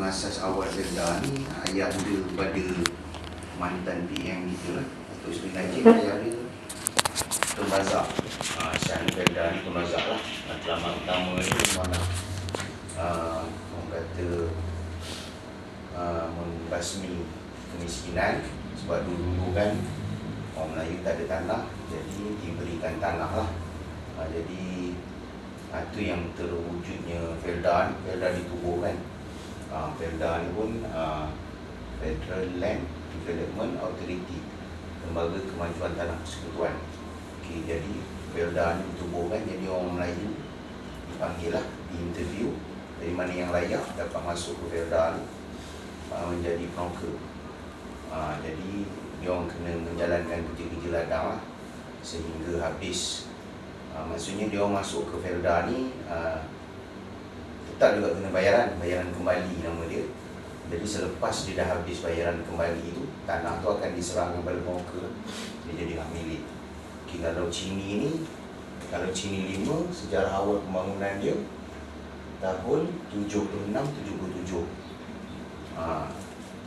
pengasas awal Zelda ni ayah dia pada mantan PM kita lah. Datuk Seri Najib ayah dia. Tun Razak uh, Syahri Zelda ni Tun Razak lah Matlamat utama dia mana uh, orang kata uh, membasmi kemiskinan. Sebab dulu-dulu kan orang Melayu tak ada tanah. Jadi diberikan tanah lah. Uh, jadi itu yang terwujudnya Felda ni. Felda ditubuhkan uh, Felda ni pun uh, Federal Land Development Authority Lembaga Kemajuan Tanah Persekutuan. Okay, jadi Felda ni ditubuhkan jadi orang Melayu. Dipanggil lah diinterview dari mana yang layak dapat masuk ke Felda ni. Uh, menjadi broker uh, jadi dia orang kena menjalankan kerja-kerja ladang lah sehingga habis. Uh, maksudnya dia orang masuk ke Felda ni uh, tetap juga kena bayaran. Bayaran kembali nama dia. Jadi selepas dia dah habis bayaran kembali itu tanah tu akan diserahkan kepada broker dia jadi hak milik. Okay, kalau Cini ni kalau Cini 5 sejarah awal pembangunan dia tahun 76-77 ha,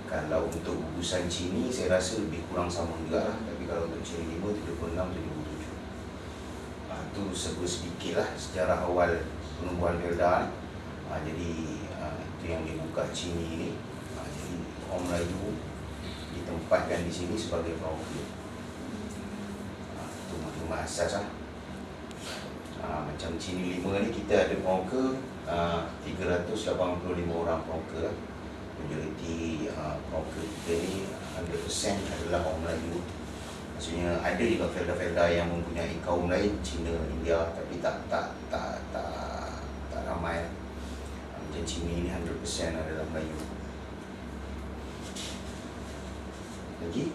kalau untuk gugusan Cini saya rasa lebih kurang sama juga lah tapi kalau untuk Cini 5 76-77 ha, tu sebut sedikit lah sejarah awal penubuhan Felda ni ha, jadi ha, itu yang dibuka Cini. Ni ha, jadi orang Melayu ditempatkan di sini sebagai broker ha, itu maklumat asas lah. Ha, macam Cini 5 ni kita ada broker uh, 385 orang broker lah. Majoriti uh, kita ni 100% adalah orang Melayu maksudnya ada juga felda-felda yang mempunyai kaum lain Cina, India tapi tak tak tak macam Cini ni 100% adalah Melayu. Lagi?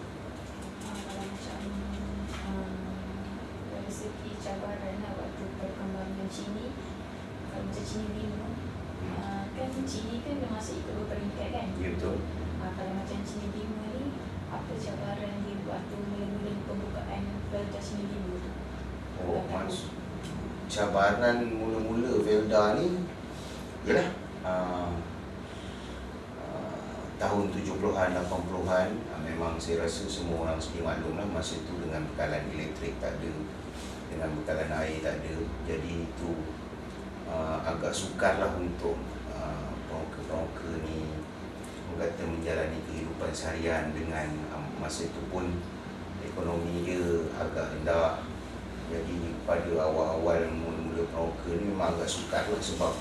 Ah, dari segi cabaran lah waktu perkembangan Cini kalau macam Cini lima uh, kan Cini kan dia masih ikut berperingkat kan? Ya betul. Uh, kalau macam Cini lima ni apa cabaran dia waktu mula-mula pembukaan Felda Cini lima tu? Oh, mas cabaran mula-mula Velda ni ialah uh, uh, tahun 70-an 80-an uh, memang saya rasa semua orang sedia maklum lah masa tu dengan bekalan elektrik tak ada dengan bekalan air tak ada. Jadi itu uh, agak sukar lah untuk uh, broker-broker ni. Orang kata menjalani kehidupan seharian dengan um, masa itu pun ekonomi dia agak rendah. Jadi pada awal-awal mula-mula broker ni memang agak sukar lah sebab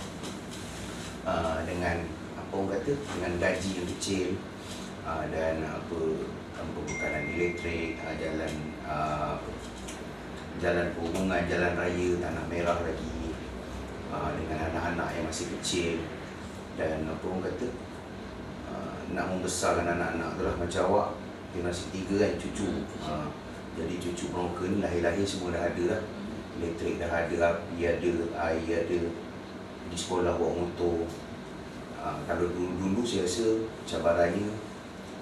uh, dengan apa orang kata dengan gaji yang kecil uh, dan apa pembekalan elektrik uh, jalan uh, jalan perhubungan jalan raya tanah merah lagi uh, dengan anak-anak yang masih kecil dan apa orang kata uh, nak membesarkan anak-anak tu lah. Macam awak generasi tiga kan cucu. Uh, jadi cucu broker ni lahir-lahir semua dah ada lah. Elektrik dah ada, api ada, air ada di sekolah bawa motor. Uh, kalau dulu-dulu saya rasa cabarannya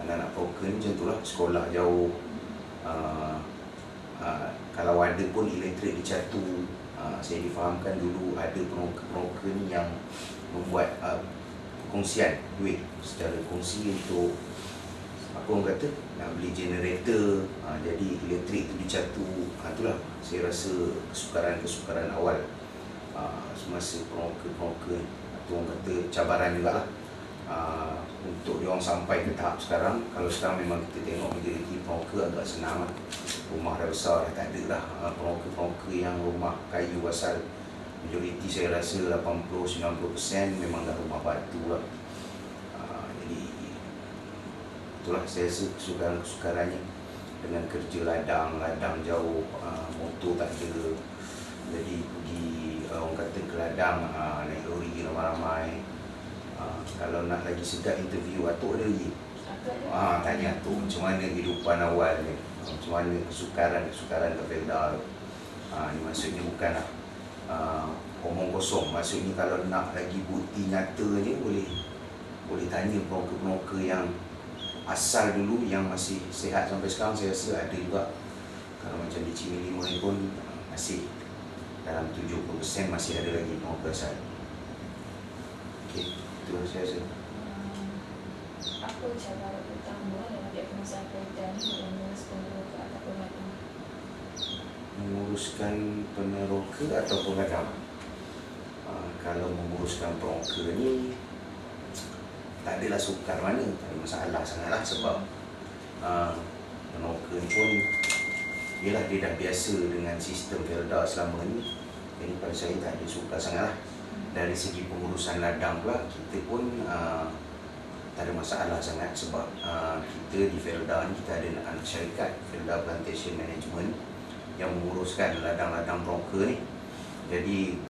anak-anak broker ni macam tu lah sekolah jauh. Uh, uh, kalau ada pun elektrik dicatu uh, saya difahamkan dulu ada ni yang membuat uh, perkongsian duit secara kongsi untuk apa orang kata nak beli generator. Jadi elektrik tu dicatu. Ha, itulah saya rasa kesukaran-kesukaran awal ha, semasa peroka-peroka tu orang kata cabaran juga lah ha, untuk dia orang sampai ke tahap sekarang kalau sekarang memang kita tengok majoriti peroka agak senang lah. Rumah dah besar dah tak ada lah. Ha, peroka-peroka yang rumah kayu asal majoriti saya rasa 80-90% memang dah rumah batu lah. Itulah saya rasa kesukaran-kesukarannya. Dengan kerja ladang, ladang jauh, uh, motor tak ada. Jadi pergi uh, orang kata ke ladang uh, naik lori ramai-ramai. Uh, kalau nak lagi sedap interview Atuk ada lagi? Ah, tanya Atuk macam mana kehidupan awal ni. Macam mana kesukaran-kesukaran ke Felda. Tu ah, ni maksudnya bukanlah uh, omong kosong. Maksudnya kalau nak lagi bukti nyatanya boleh boleh tanya broker-broker yang asal dulu yang masih sihat sampai sekarang. Saya rasa ada juga. Kalau macam di Cimi Lima ni pun uh, masih dalam 70% masih ada lagi broker asal okay, itu saya rasa uh, apa cabaran utama dalam kereta ni dalam mengurus peneroka ataupun ladang? menguruskan peneroka atau pemadam. Uh, kalau menguruskan peneroka ni tak adalah sukar mana, tak ada masalah sangatlah sebab uh, peneroka ni pun Yelah dia dah biasa dengan sistem Felda selama ni Jadi pada saya tak ada sukar sangatlah Dari segi pengurusan ladang pula kita pun uh, tak ada masalah sangat sebab uh, kita di Felda ni kita ada anak syarikat Felda Plantation Management yang menguruskan ladang-ladang broker ni. Jadi